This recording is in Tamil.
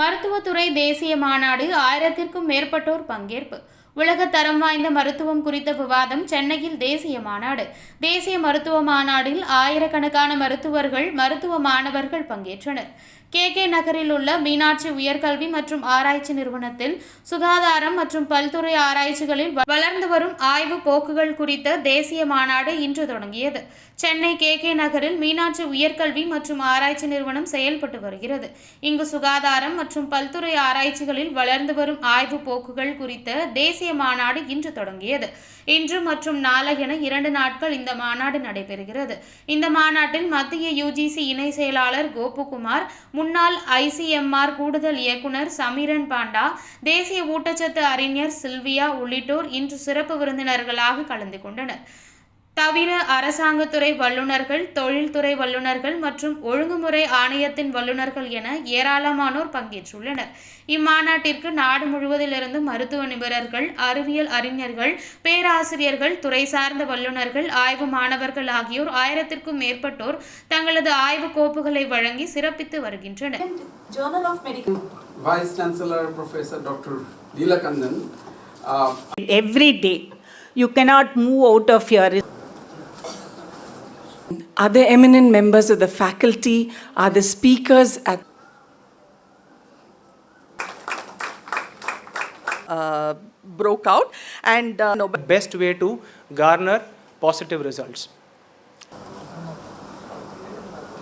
மருத்துவத்துறை தேசிய மாநாடு ஆயிரத்திற்கும் மேற்பட்டோர் பங்கேற்பு. உலக தரம் வாய்ந்த மருத்துவம் குறித்த விவாதம் சென்னையில் தேசிய மாநாடு. தேசிய மருத்துவ மாநாடில் ஆயிரக்கணக்கான மருத்துவர்கள் மருத்துவ மாணவர்கள் பங்கேற்றனர். கே. கே. நகரில் உள்ள மீனாட்சி உயர்கல்வி மற்றும் ஆராய்ச்சி நிறுவனத்தில் சுகாதாரம் மற்றும் பல்துறை ஆராய்ச்சிகளில் வளர்ந்து வரும் ஆய்வு போக்குகள் குறித்த தேசிய மாநாடு இன்று தொடங்கியது. சென்னை கே. கே. நகரில் மீனாட்சி உயர்கல்வி மற்றும் ஆராய்ச்சி நிறுவனம் செயல்பட்டு வருகிறது. இங்கு சுகாதாரம் மற்றும் பல்துறை ஆராய்ச்சிகளில் வளர்ந்து வரும் ஆய்வு போக்குகள் குறித்த தேசிய மாநாடு இன்று தொடங்கியது. இன்று மற்றும் நாளை என இரண்டு நாட்கள் இந்த மாநாடு நடைபெறுகிறது. இந்த மாநாட்டில் மத்திய யுஜிசி இணை செயலாளர் கோபுகுமார் முன்னாள் ஐசிஎம்ஆர் கூடுதல் இயக்குனர் சமீரன் பாண்டா தேசிய ஊட்டச்சத்து அறிஞர் சில்வியா உள்ளிட்டோர் இன்று சிறப்பு விருந்தினர்களாக கலந்து கொண்டனர். தவிர அரசாங்கத்துறை வல்லுநர்கள் தொழில்துறை வல்லுநர்கள் மற்றும் ஒழுங்குமுறை ஆணையத்தின் வல்லுநர்கள் என ஏராளமானோர் பங்கேற்றுள்ளனர் இம்மாநாட்டிற்கு நாடு முழுவதிலிருந்து மருத்துவ நிபுணர்கள் அறிவியல் அறிஞர்கள் பேராசிரியர்கள் துறை சார்ந்த வல்லுநர்கள் ஆய்வு மாணவர்கள் ஆகியோர் ஆயிரத்திற்கும் மேற்பட்டோர் தங்களது ஆய்வு கோப்புகளை வழங்கி சிறப்பித்து வருகின்றனர் Journal of Medical. Vice Chancellor Professor Dr. Leelakandan. Uh, every day. You cannot move out of your Other eminent members of the faculty are the speakers at uh, broke out and uh, no, best way to garner positive results.